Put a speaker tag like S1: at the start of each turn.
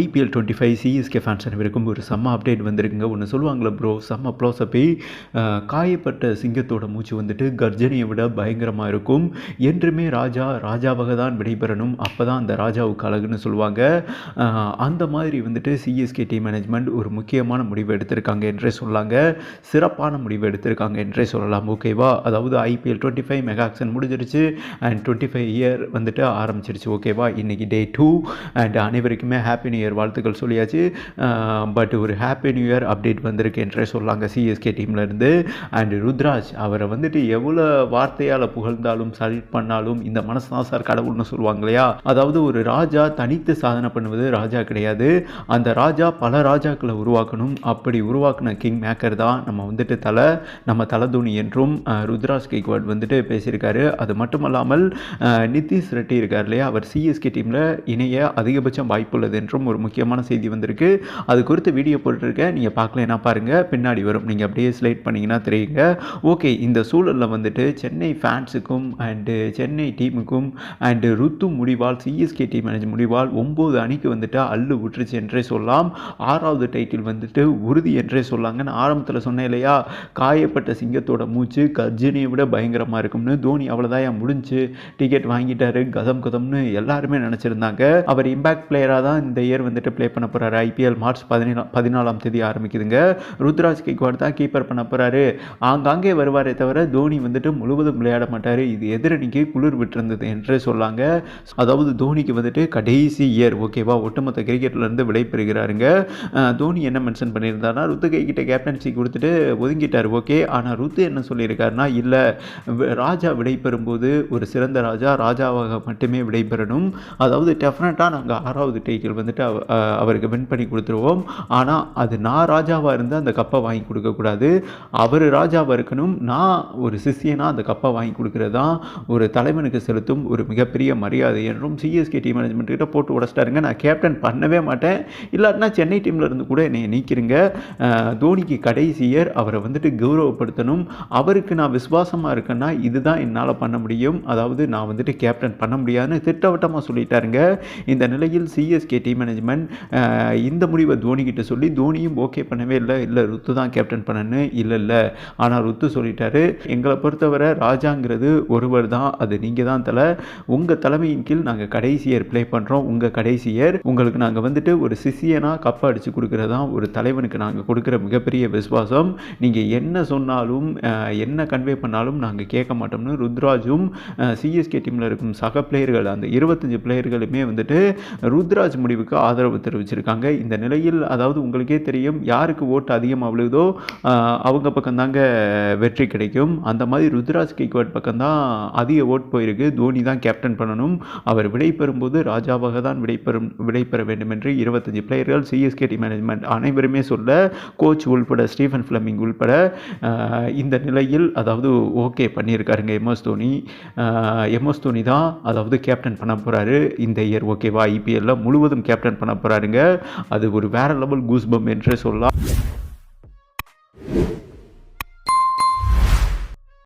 S1: IPL twenty five CSK fans அனைவருக்கும் ஒரு செம்ம அப்டேட் வந்திருக்குங்க. ஒன்று சொல்லுவாங்களே ப்ரோ செம்ம ப்ளோஸப்பை காயப்பட்ட சிங்கத்தோட மூச்சு வந்துட்டு கர்ஜனையை விட பயங்கரமாக இருக்கும். என்றுமே ராஜா ராஜாவாக தான் விடைபெறணும். அப்போ தான் அந்த ராஜாவுக்கு அழகுன்னு சொல்லுவாங்க. அந்த மாதிரி வந்துட்டு சிஎஸ்கே டீம் மேனேஜ்மெண்ட் ஒரு முக்கியமான முடிவு எடுத்திருக்காங்க என்றே சொல்லாங்க. சிறப்பான முடிவு எடுத்திருக்காங்க என்றே சொல்லலாம் ஓகேவா அதாவது ஐபிஎல் டுவெண்ட்டி ஃபைவ் மெகாக்ஷன் முடிஞ்சிருச்சு. அண்ட் டுவெண்ட்டி ஃபைவ் இயர் வந்துட்டு ஆரம்பிச்சிருச்சு ஓகேவா இன்றைக்கி டே டூ அண்ட் அனைவருக்குமே ஹாப்பி நியூ இயர் வாழ்த்துக்கள் சொல்லியாச்சு. பட் ஒரு ஹாப்பி நியூ இயர் அப்டேட் வந்திருக்கு என்றே சொல்லாங்க சிஎஸ்கே டீம்லேருந்து அண்ட் ருத்ராஜ் அவரை வந்துட்டு எவ்வளோ வார்த்தையால் புகழ்ந்தாலும் சல்யூட் பண்ணாலும் இந்த மனசு தான் சார் கடவுள்னு சொல்லுவாங்க இல்லையா? அதாவது ஒரு ராஜா தனித்து சாதனை பண்ணுவது ராஜா கிடையாது. அந்த ராஜா பல ராஜாக்களை உருவாக்கணும். அப்படி உருவாக்கின கிங் மேக்கர் தான் நம்ம வந்துட்டு தலை நம்ம தலதுணி என்றும் ருத்ராஜ் கேக்வாட் வந்துட்டு பேசியிருக்காரு. அது மட்டுமல்லாமல் இல்லாமல் நிதிஷ் ரெட்டி இருக்கார் இல்லையா? அவர் சிஎஸ்கே டீமில் இணைய அதிகபட்சம் வாய்ப்புள்ளது என்றும் ஒரு முக்கியமான செய்தி வந்திருக்கு. அது குறித்து வீடியோ போட்டிருக்கேன். நீங்கள் பார்க்கலன்னா பாருங்கள் பின்னாடி வரும். நீங்கள் அப்படியே ஸ்லைட் பண்ணிங்கன்னா தெரியுங்க. ஓகே இந்த சூழலில் வந்துட்டு சென்னை ஃபேன்ஸுக்கும் அண்டு சென்னை டீமுக்கும் அண்டு ருத்து முடிவால் சிஎஸ்கே டீம் மேனேஜ் முடிவால் ஒம்பது அணிக்கு வந்துட்டு அள்ளு விட்டுருச்சு என்றே சொல்லலாம். ஆறாவது டைட்டில் வந்துட்டு உறுதி என்றே சொல்லாங்கன்னு ஆரம்பத்தில் சொன்னேன் இல்லையா? காயப்பட்ட சிங்கத்தோட மூச்சு கர்ஜினியை விட பயங்கரமாக இருக்கும்னு தோனி அவ்வளோதான் முடிஞ்சு டிக்கெட் வாங்கிட்டாரு. கதம் கதம்னு எல்லாருமே நினச்சிருந்தாங்க. அவர் இம்பாக்ட் பிளேயராக தான் இந்த இயர் வந்துட்டு ப்ளே பண்ண போகிறாரு ஐபிஎல் மார்ச் பதினேழா பதினாலாம் தேதி ஆரம்பிக்குதுங்க. ருத்ராஜ் கெய்க்வாட் தான் கீப்பர் பண்ண போகிறாரு ஆங்காங்கே வருவாரே தவிர தோனி வந்துட்டு முழுவதும் விளையாட மாட்டார். இது எதிரணிக்கு குளிர் விட்டிருந்தது என்று சொல்லாங்க. அதாவது தோனிக்கு வந்துட்டு கடைசி இயர் ஓகேவா ஒட்டுமொத்த கிரிக்கெட்லேருந்து விடை பெறுகிறாருங்க. தோனி என்ன மென்ஷன் பண்ணியிருந்தாருன்னா ருத்துகை கிட்ட கேப்டன்சி கொடுத்துட்டு ஒதுங்கிட்டார் ஓகே ஆனால் ருத்து என்ன சொல்லியிருக்காருன்னா இல்லை ராஜா விடைபெறும்போது ஒரு சிறந்த ராஜா ராஜாவாக மட்டுமே விடைபெறணும் அதாவது டெஃபினட்டாக நாங்கள் ஆறாவது டைட்டில் வந்துட்டு அவருக்கு வின் பண்ணி கொடுத்துருவோம். ஆனால் அது நான் ராஜாவாக இருந்து அந்த கப்பை வாங்கி கொடுக்கக்கூடாது அவர் ராஜாவாக இருக்கணும். நான் ஒரு சிஷியனாக அந்த கப்பை வாங்கி கொடுக்குறது தான் ஒரு தலைவனுக்கு செலுத்தும் ஒரு மிகப்பெரிய மரியாதை என்றும் சிஎஸ்கே டீம் மேனேஜ்மெண்ட் கிட்ட போட்டு உடச்சிட்டாருங்க. நான் கேப்டன் பண்ணவே மாட்டேன். இல்லாட்டினா சென்னை டீமில் இருந்து கூட என்னை நீக்கிருங்க. தோனிக்கு கடைசி இயர் அவரை வந்துட்டு கௌரவப்படுத்தணும். அவருக்கு நான் விசுவாசமாக இருக்கேன்னா இதுதான் என்னால் பண்ண முடியும். அதாவது நான் வந்துட்டு கேப்டன் பண்ண முடியாதுன்னு திட்டவட்டமாக சொல்லிட்டாருங்க. இந்த நிலையில் சிஎஸ்கே டீம் மேனேஜ்மெண்ட் இந்த முடிவை தோனி கிட்ட சொல்லி தோனியும் ஓகே பண்ணவே இல்லை. இல்லை ருத்து தான் கேப்டன் பண்ணனு இல்லை இல்லை. ஆனால் ருத்து சொல்லிட்டாரு எங்களை பொறுத்தவரை ராஜாங்கிறது ஒருவர் தான். அது நீங்கள் தான் தலை. உங்கள் தலைமையின் கீழ் நாங்கள் கடைசி இயர் ப்ளே பண்ணுறோம் உங்கள் கடைசி இயர் உங்களுக்கு நாங்கள் வந்துட்டு ஒரு சிசியனாக கப்பை அடித்து கொடுக்குறதா ஒரு தலைவனுக்கு நாங்கள் கொடுக்குற மிகப்பெரிய விசுவாசம். நீங்கள் என்ன சொன்னாலும் என்ன கன்வே பண்ணாலும் நாங்கள் கேட்க மாட்டோம்னு ருத்ராஜும் சிஎஸ்கே டீமில் இருக்கும் சக பிளேயர்கள் அந்த இருபத்தஞ்சு பிளேயர்களுமே வந்துட்டு ருத்ராஜ் முடிவுக்கு ஆதரவு தெரிவிச்சிருக்காங்க. இந்த நிலையில் அதாவது உங்களுக்கே தெரியும் யாருக்கு ஓட்டு அதிகமாக விழுதோ அவங்க பக்கம்தாங்க வெற்றி கிடைக்கும். அந்த மாதிரி ருத்ராஜ் கேக்வாட் பக்கம் தான் அதிக ஓட் போயிருக்கு. தோனி தான் கேப்டன் பண்ணணும். அவர் விடைபெறும்போது ராஜாவாக தான் விடைபெறும் விடைபெற வேண்டும் என்று இருபத்தஞ்சு பிளேயர்கள் சிஎஸ்கே டி மேனேஜ்மெண்ட் அனைவருமே சொல்ல கோச் உள்பட ஸ்டீஃபன் ஃபிளமிங் உள்பட இந்த நிலையில் அதாவது ஓகே பண்ணியிருக்காருங்க எம்எஸ் தோனி. எம்எஸ் தோனி தான் அதாவது கேப்டன் பண்ண போகிறாரு இந்த இயர் ஓகேவா ஐபிஎல்ல முழுவதும் கேப்டன் பண்ண போகிறாருங்க அது ஒரு வேற லெவல் கூஸ்பம் என்று சொல்லலாம்.